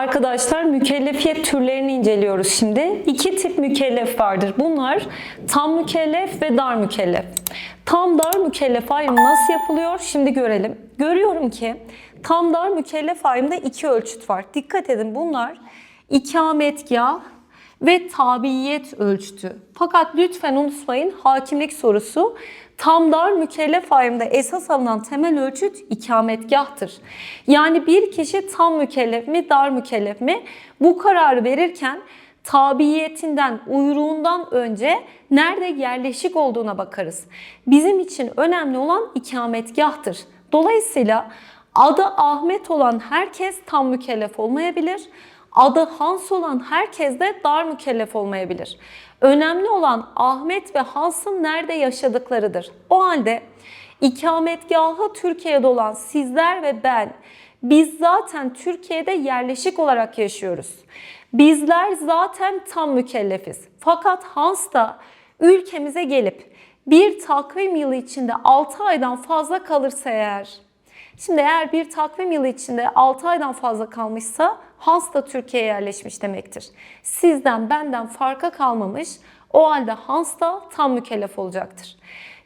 Arkadaşlar mükellefiyet türlerini inceliyoruz şimdi. İki tip mükellef vardır. Bunlar tam mükellef ve dar mükellef. Tam dar mükellef ayrımı nasıl yapılıyor? Şimdi görelim. Görüyorum ki tam dar mükellef ayrımında iki ölçüt var. Dikkat edin bunlar ikametgah ve tabiyet ölçütü. Fakat lütfen unutmayın hakimlik sorusu tam dar mükellef ayrımında esas alınan temel ölçüt ikametgahtır. Yani bir kişi tam mükellef mi dar mükellef mi bu kararı verirken tabiyetinden, uyruğundan önce nerede yerleşik olduğuna bakarız. Bizim için önemli olan ikametgahtır. Dolayısıyla adı Ahmet olan herkes tam mükellef olmayabilir. Adı Hans olan herkes de dar mükellef olmayabilir. Önemli olan Ahmet ve Hans'ın nerede yaşadıklarıdır. O halde ikametgahı Türkiye'de olan sizler ve ben biz zaten Türkiye'de yerleşik olarak yaşıyoruz. Bizler zaten tam mükellefiz. Fakat Hans da ülkemize gelip bir takvim yılı içinde 6 aydan fazla kalırsa eğer Şimdi eğer bir takvim yılı içinde 6 aydan fazla kalmışsa Hans da Türkiye'ye yerleşmiş demektir. Sizden benden farka kalmamış o halde Hans da tam mükellef olacaktır.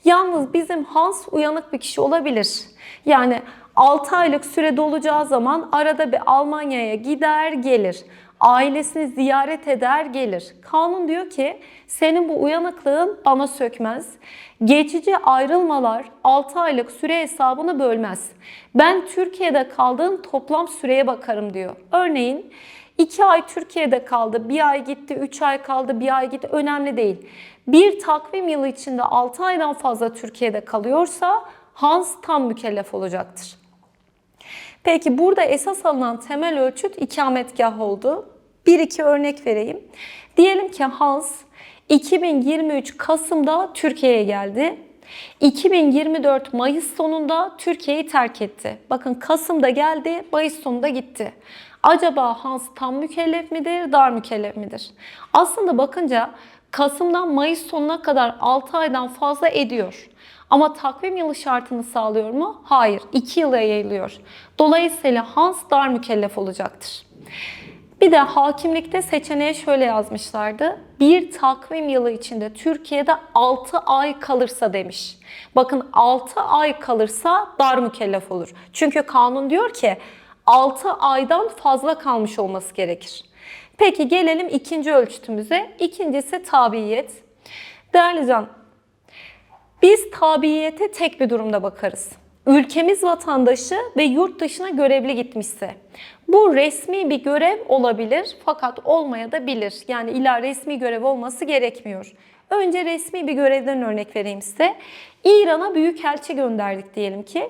Yalnız bizim Hans uyanık bir kişi olabilir. Yani 6 aylık süre dolacağı zaman arada bir Almanya'ya gider gelir. Ailesini ziyaret eder gelir. Kanun diyor ki senin bu uyanıklığın bana sökmez. Geçici ayrılmalar 6 aylık süre hesabını bölmez. Ben Türkiye'de kaldığım toplam süreye bakarım diyor. Örneğin 2 ay Türkiye'de kaldı, bir ay gitti, 3 ay kaldı, bir ay gitti önemli değil. Bir takvim yılı içinde 6 aydan fazla Türkiye'de kalıyorsa Hans tam mükellef olacaktır. Peki burada esas alınan temel ölçüt ikametgah oldu. Bir iki örnek vereyim. Diyelim ki Hans 2023 Kasım'da Türkiye'ye geldi. 2024 Mayıs sonunda Türkiye'yi terk etti. Bakın Kasım'da geldi, Mayıs sonunda gitti. Acaba Hans tam mükellef midir, dar mükellef midir? Aslında bakınca Kasım'dan Mayıs sonuna kadar 6 aydan fazla ediyor. Ama takvim yılı şartını sağlıyor mu? Hayır. 2 yıla yayılıyor. Dolayısıyla Hans dar mükellef olacaktır. Bir de hakimlikte seçeneğe şöyle yazmışlardı. Bir takvim yılı içinde Türkiye'de 6 ay kalırsa demiş. Bakın 6 ay kalırsa dar mükellef olur. Çünkü kanun diyor ki 6 aydan fazla kalmış olması gerekir. Peki gelelim ikinci ölçütümüze. İkincisi tabiyet. Değerli can, biz tabiyete tek bir durumda bakarız. Ülkemiz vatandaşı ve yurt dışına görevli gitmişse. Bu resmi bir görev olabilir fakat olmaya da bilir. Yani illa resmi görev olması gerekmiyor. Önce resmi bir görevden örnek vereyim size. İran'a büyükelçi gönderdik diyelim ki.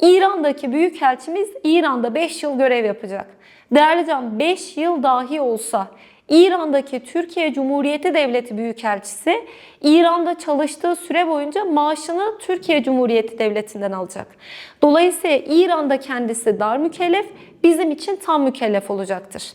İran'daki büyükelçimiz İran'da 5 yıl görev yapacak. Değerli can 5 yıl dahi olsa İran'daki Türkiye Cumhuriyeti Devleti Büyükelçisi İran'da çalıştığı süre boyunca maaşını Türkiye Cumhuriyeti Devleti'nden alacak. Dolayısıyla İran'da kendisi dar mükellef, bizim için tam mükellef olacaktır.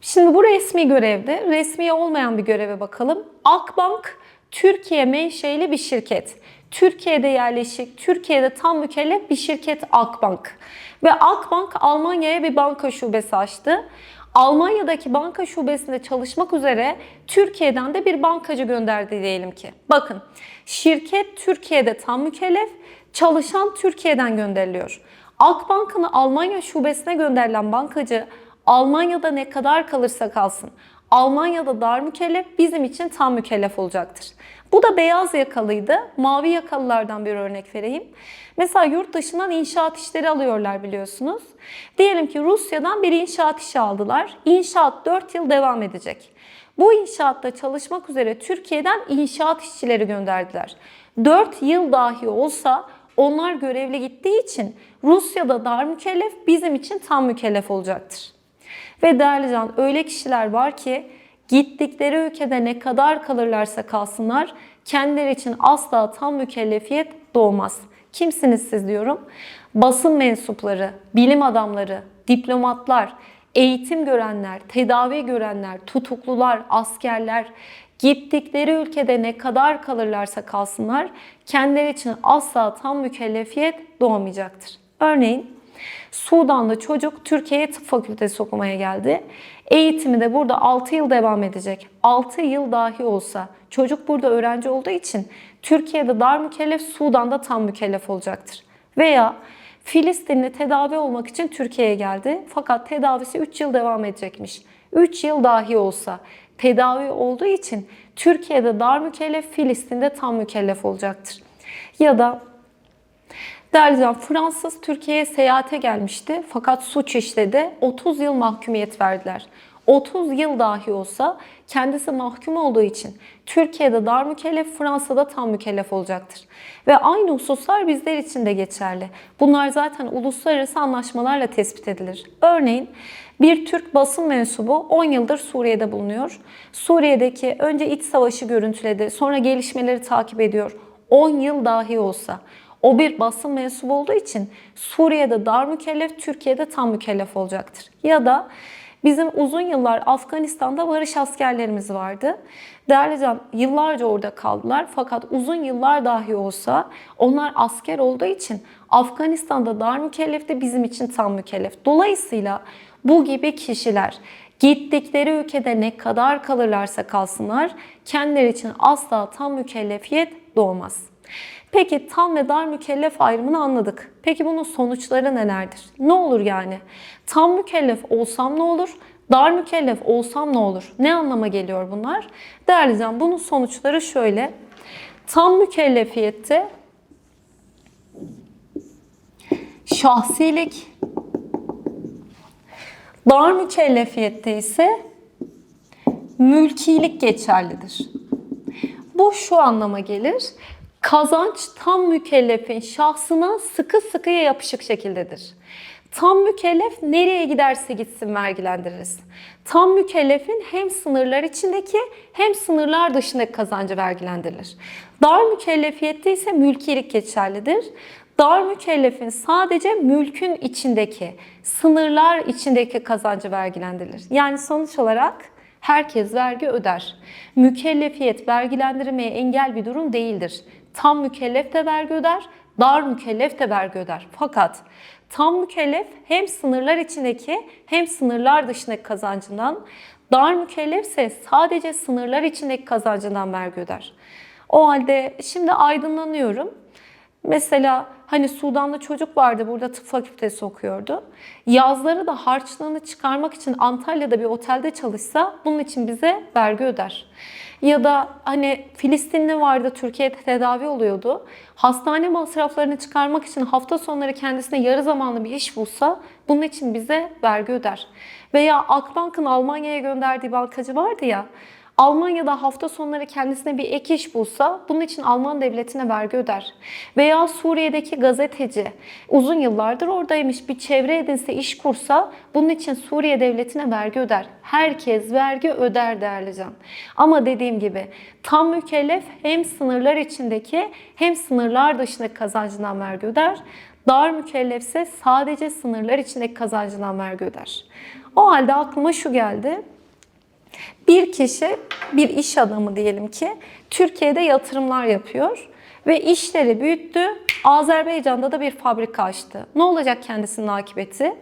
Şimdi bu resmi görevde, resmi olmayan bir göreve bakalım. Akbank Türkiye menşeli bir şirket. Türkiye'de yerleşik, Türkiye'de tam mükellef bir şirket Akbank. Ve Akbank Almanya'ya bir banka şubesi açtı. Almanya'daki banka şubesinde çalışmak üzere Türkiye'den de bir bankacı gönderdi diyelim ki. Bakın şirket Türkiye'de tam mükellef, çalışan Türkiye'den gönderiliyor. Akbank'ın Almanya şubesine gönderilen bankacı Almanya'da ne kadar kalırsa kalsın Almanya'da dar mükellef bizim için tam mükellef olacaktır. Bu da beyaz yakalıydı. Mavi yakalılardan bir örnek vereyim. Mesela yurt dışından inşaat işleri alıyorlar biliyorsunuz. Diyelim ki Rusya'dan bir inşaat işi aldılar. İnşaat 4 yıl devam edecek. Bu inşaatta çalışmak üzere Türkiye'den inşaat işçileri gönderdiler. 4 yıl dahi olsa onlar görevli gittiği için Rusya'da dar mükellef bizim için tam mükellef olacaktır. Ve değerli can öyle kişiler var ki gittikleri ülkede ne kadar kalırlarsa kalsınlar kendileri için asla tam mükellefiyet doğmaz. Kimsiniz siz diyorum. Basın mensupları, bilim adamları, diplomatlar, eğitim görenler, tedavi görenler, tutuklular, askerler gittikleri ülkede ne kadar kalırlarsa kalsınlar kendileri için asla tam mükellefiyet doğmayacaktır. Örneğin Sudanlı çocuk Türkiye'ye tıp fakültesi okumaya geldi. Eğitimi de burada 6 yıl devam edecek. 6 yıl dahi olsa çocuk burada öğrenci olduğu için Türkiye'de dar mükellef, Sudan'da tam mükellef olacaktır. Veya Filistinli tedavi olmak için Türkiye'ye geldi. Fakat tedavisi 3 yıl devam edecekmiş. 3 yıl dahi olsa tedavi olduğu için Türkiye'de dar mükellef, Filistin'de tam mükellef olacaktır. Ya da Dercan Fransız Türkiye'ye seyahate gelmişti fakat suç işledi. 30 yıl mahkumiyet verdiler. 30 yıl dahi olsa kendisi mahkum olduğu için Türkiye'de dar mükellef, Fransa'da tam mükellef olacaktır. Ve aynı hususlar bizler için de geçerli. Bunlar zaten uluslararası anlaşmalarla tespit edilir. Örneğin bir Türk basın mensubu 10 yıldır Suriye'de bulunuyor. Suriye'deki önce iç savaşı görüntüledi, sonra gelişmeleri takip ediyor. 10 yıl dahi olsa o bir basın mensubu olduğu için Suriye'de dar mükellef, Türkiye'de tam mükellef olacaktır. Ya da bizim uzun yıllar Afganistan'da barış askerlerimiz vardı. Değerli can yıllarca orada kaldılar fakat uzun yıllar dahi olsa onlar asker olduğu için Afganistan'da dar mükellef de bizim için tam mükellef. Dolayısıyla bu gibi kişiler gittikleri ülkede ne kadar kalırlarsa kalsınlar kendileri için asla tam mükellefiyet doğmaz. Peki tam ve dar mükellef ayrımını anladık. Peki bunun sonuçları nelerdir? Ne olur yani? Tam mükellef olsam ne olur? Dar mükellef olsam ne olur? Ne anlama geliyor bunlar? Değerli can bunun sonuçları şöyle. Tam mükellefiyette şahsilik, dar mükellefiyette ise mülkilik geçerlidir. Bu şu anlama gelir. Kazanç tam mükellefin şahsına sıkı sıkıya yapışık şekildedir. Tam mükellef nereye giderse gitsin vergilendiririz. Tam mükellefin hem sınırlar içindeki hem sınırlar dışındaki kazancı vergilendirilir. Dar mükellefiyette ise mülkilik geçerlidir. Dar mükellefin sadece mülkün içindeki, sınırlar içindeki kazancı vergilendirilir. Yani sonuç olarak herkes vergi öder. Mükellefiyet vergilendirmeye engel bir durum değildir. Tam mükellef de vergi öder, dar mükellef de vergi öder. Fakat tam mükellef hem sınırlar içindeki hem sınırlar dışındaki kazancından, dar mükellefse sadece sınırlar içindeki kazancından vergi öder. O halde şimdi aydınlanıyorum. Mesela hani Sudanlı çocuk vardı burada tıp fakültesi okuyordu. Yazları da harçlığını çıkarmak için Antalya'da bir otelde çalışsa bunun için bize vergi öder. Ya da hani Filistinli vardı Türkiye'de tedavi oluyordu. Hastane masraflarını çıkarmak için hafta sonları kendisine yarı zamanlı bir iş bulsa bunun için bize vergi öder. Veya Akbank'ın Almanya'ya gönderdiği bankacı vardı ya Almanya'da hafta sonları kendisine bir ek iş bulsa bunun için Alman devletine vergi öder. Veya Suriye'deki gazeteci uzun yıllardır oradaymış bir çevre edinse iş kursa bunun için Suriye devletine vergi öder. Herkes vergi öder değerli can. Ama dediğim gibi tam mükellef hem sınırlar içindeki hem sınırlar dışındaki kazancından vergi öder. Dar mükellefse sadece sınırlar içindeki kazancından vergi öder. O halde aklıma şu geldi. Bir kişi, bir iş adamı diyelim ki Türkiye'de yatırımlar yapıyor ve işleri büyüttü. Azerbaycan'da da bir fabrika açtı. Ne olacak kendisinin akıbeti?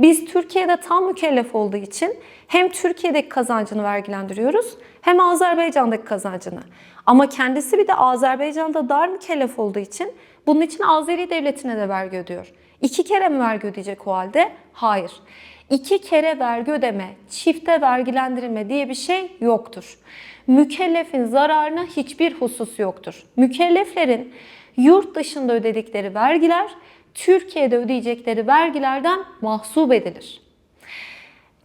Biz Türkiye'de tam mükellef olduğu için hem Türkiye'deki kazancını vergilendiriyoruz hem Azerbaycan'daki kazancını. Ama kendisi bir de Azerbaycan'da dar mükellef olduğu için bunun için Azeri devletine de vergi ödüyor. İki kere mi vergi ödeyecek o halde? Hayır iki kere vergi ödeme, çifte vergilendirme diye bir şey yoktur. Mükellefin zararına hiçbir husus yoktur. Mükelleflerin yurt dışında ödedikleri vergiler Türkiye'de ödeyecekleri vergilerden mahsup edilir.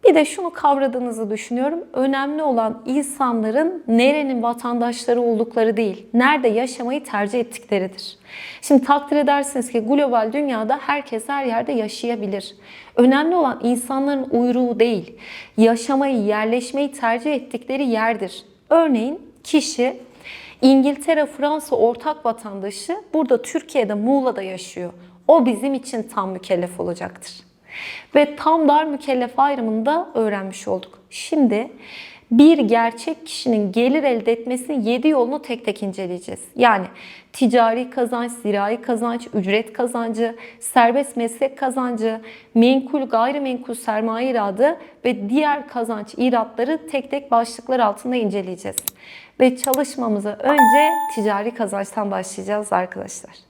Bir de şunu kavradığınızı düşünüyorum. Önemli olan insanların nerenin vatandaşları oldukları değil, nerede yaşamayı tercih ettikleridir. Şimdi takdir edersiniz ki global dünyada herkes her yerde yaşayabilir. Önemli olan insanların uyruğu değil, yaşamayı, yerleşmeyi tercih ettikleri yerdir. Örneğin kişi İngiltere, Fransa ortak vatandaşı burada Türkiye'de Muğla'da yaşıyor. O bizim için tam mükellef olacaktır. Ve tam dar mükellef ayrımını da öğrenmiş olduk. Şimdi bir gerçek kişinin gelir elde etmesinin 7 yolunu tek tek inceleyeceğiz. Yani ticari kazanç, zirai kazanç, ücret kazancı, serbest meslek kazancı, menkul gayrimenkul sermaye iradı ve diğer kazanç iratları tek tek başlıklar altında inceleyeceğiz. Ve çalışmamıza önce ticari kazançtan başlayacağız arkadaşlar.